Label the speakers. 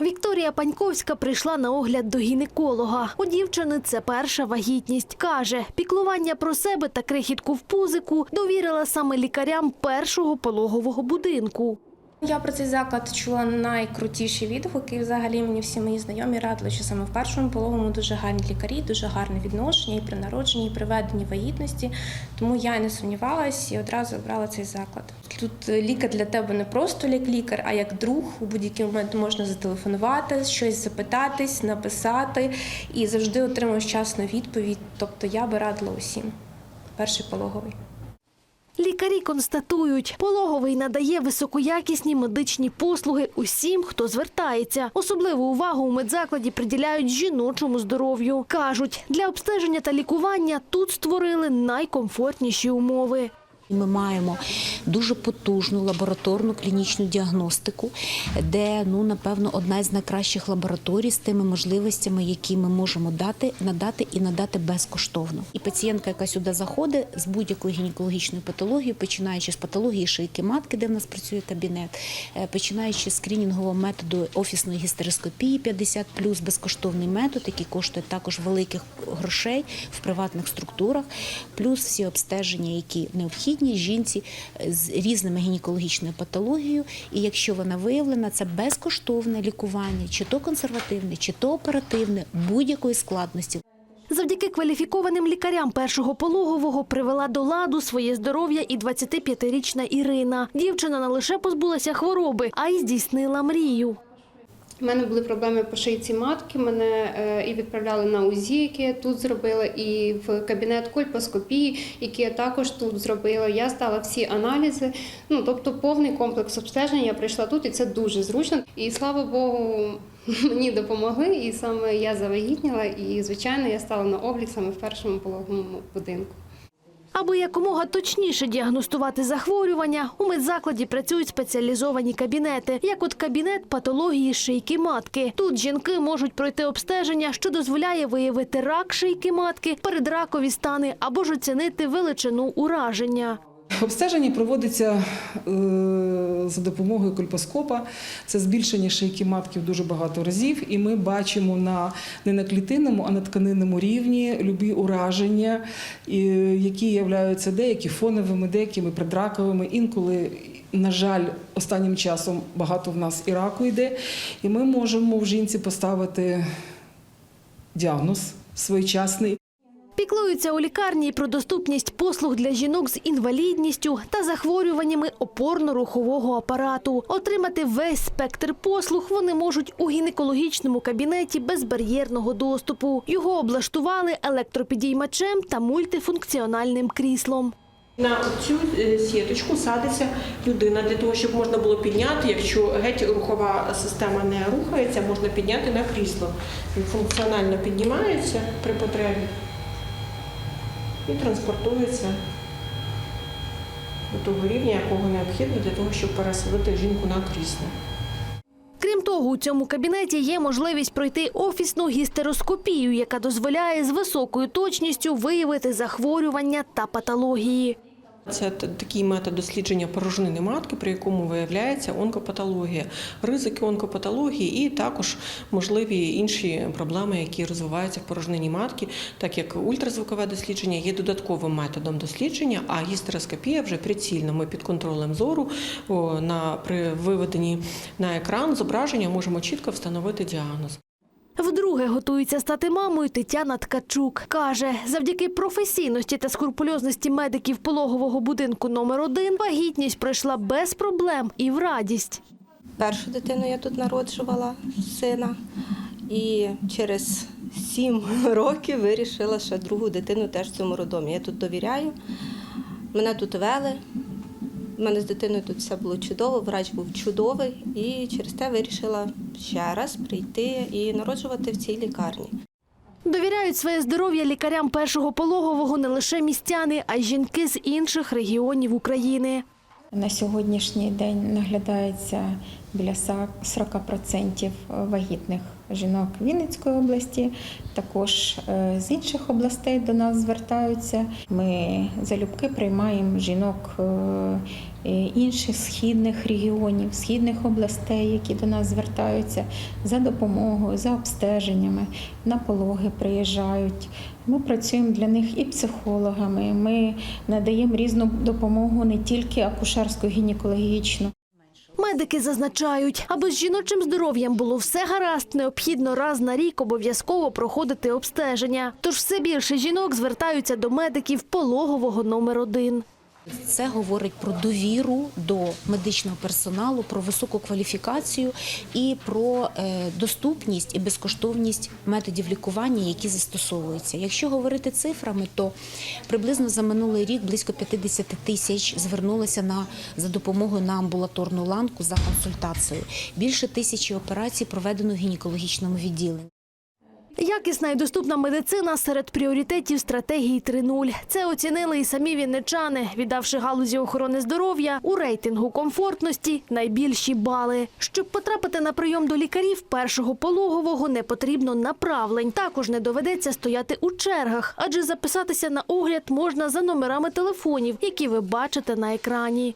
Speaker 1: Вікторія Паньковська прийшла на огляд до гінеколога. У дівчини це перша вагітність. Каже, піклування про себе та крихітку в пузику довірила саме лікарям першого пологового будинку.
Speaker 2: Я про цей заклад чула найкрутіші відгуки. Взагалі мені всі мої знайомі радили, що саме в першому пологовому дуже гарні лікарі, дуже гарне відношення і при народженні, і при веденні вагітності. Тому я не сумнівалась і одразу обрала цей заклад. Тут е, лікар для тебе не просто як лікар, а як друг. У будь-який момент можна зателефонувати, щось запитатись, написати і завжди отримуєш часну відповідь. Тобто я би радила усім. Перший пологовий.
Speaker 1: Лікарі констатують, пологовий надає високоякісні медичні послуги усім, хто звертається. Особливу увагу у медзакладі приділяють жіночому здоров'ю. Кажуть, для обстеження та лікування тут створили найкомфортніші умови.
Speaker 3: Ми маємо дуже потужну лабораторну клінічну діагностику, де ну напевно одна з найкращих лабораторій з тими можливостями, які ми можемо дати, надати і надати безкоштовно. І пацієнтка, яка сюди заходить з будь-якою гінекологічною патологією, починаючи з патології шийки матки, де в нас працює кабінет, е, починаючи з скринінгового методу офісної гістероскопії 50 безкоштовний метод, який коштує також великих грошей в приватних структурах, плюс всі обстеження, які необхідні жінці е, з різними гінекологічною патологією. І якщо вона виявлена, це безкоштовне лікування, чи то консервативне, чи то оперативне, будь-якої складності.
Speaker 1: Завдяки кваліфікованим лікарям першого пологового привела до ладу своє здоров'я і 25-річна Ірина. Дівчина не лише позбулася хвороби, а й здійснила мрію.
Speaker 4: У мене були проблеми по шийці матки. Мене е, і відправляли на УЗІ, яке я тут зробила, і в кабінет кольпоскопії, який я також тут зробила. Я здала всі аналізи. Ну тобто повний комплекс обстеження. Я прийшла тут, і це дуже зручно. І слава Богу, мені допомогли. І саме я завагітніла. І звичайно, я стала на облік саме в першому пологовому будинку.
Speaker 1: Аби якомога точніше діагностувати захворювання, у медзакладі працюють спеціалізовані кабінети, як от кабінет патології шийки матки. Тут жінки можуть пройти обстеження, що дозволяє виявити рак шийки матки, передракові стани або ж оцінити величину ураження.
Speaker 5: Обстеження проводиться е, за допомогою кольпоскопа. Це збільшення шийки матки в дуже багато разів, і ми бачимо на не на клітинному, а на тканинному рівні любі ураження, які являються деякі фоновими, деякими предраковими. Інколи, на жаль, останнім часом багато в нас і раку йде, і ми можемо в жінці поставити діагноз своєчасний.
Speaker 1: Піклуються у лікарні про доступність послуг для жінок з інвалідністю та захворюваннями опорно-рухового апарату. Отримати весь спектр послуг вони можуть у гінекологічному кабінеті безбар'єрного доступу. Його облаштували електропідіймачем та мультифункціональним кріслом.
Speaker 6: На цю е, сіточку садиться людина для того, щоб можна було підняти. Якщо геть рухова система не рухається, можна підняти на крісло. Він функціонально піднімається при потребі і транспортується до того рівня, якого необхідно для того, щоб пересадити жінку на крісло.
Speaker 1: Крім того, у цьому кабінеті є можливість пройти офісну гістероскопію, яка дозволяє з високою точністю виявити захворювання та патології.
Speaker 6: Це такий метод дослідження порожнини матки, при якому виявляється онкопатологія, ризики онкопатології і також можливі інші проблеми, які розвиваються в порожнині матки, так як ультразвукове дослідження є додатковим методом дослідження, а гістероскопія вже прицільно. Ми під контролем зору при виведенні на екран зображення можемо чітко встановити діагноз.
Speaker 1: Вдруге готується стати мамою Тетяна Ткачук. Каже, завдяки професійності та скрупульозності медиків пологового будинку номер 1 вагітність пройшла без проблем і в радість.
Speaker 7: Першу дитину я тут народжувала сина, і через сім років вирішила ще другу дитину теж в цьому роддомі. Я тут довіряю. Мене тут вели. У мене з дитиною тут все було чудово, врач був чудовий, і через те вирішила ще раз прийти і народжувати в цій лікарні.
Speaker 1: Довіряють своє здоров'я лікарям першого пологового не лише містяни, а й жінки з інших регіонів України.
Speaker 8: На сьогоднішній день наглядається біля 40% вагітних жінок Вінницької області. Також е, з інших областей до нас звертаються. Ми залюбки приймаємо жінок е, е, інших східних регіонів, східних областей, які до нас звертаються за допомогою, за обстеженнями, на пологи приїжджають. Ми працюємо для них і психологами. Ми надаємо різну допомогу не тільки акушерську гінекологічну.
Speaker 1: Медики зазначають, аби з жіночим здоров'ям було все гаразд, необхідно раз на рік обов'язково проходити обстеження. Тож все більше жінок звертаються до медиків пологового номер один.
Speaker 3: Це говорить про довіру до медичного персоналу, про високу кваліфікацію і про е, доступність і безкоштовність методів лікування, які застосовуються. Якщо говорити цифрами, то приблизно за минулий рік близько 50 тисяч звернулися на за допомогою на амбулаторну ланку за консультацією. Більше тисячі операцій проведено в гінекологічному відділенні.
Speaker 1: Якісна і доступна медицина серед пріоритетів стратегії 3.0. Це оцінили і самі вінничани, віддавши галузі охорони здоров'я у рейтингу комфортності найбільші бали. Щоб потрапити на прийом до лікарів першого пологового, не потрібно направлень. Також не доведеться стояти у чергах, адже записатися на огляд можна за номерами телефонів, які ви бачите на екрані.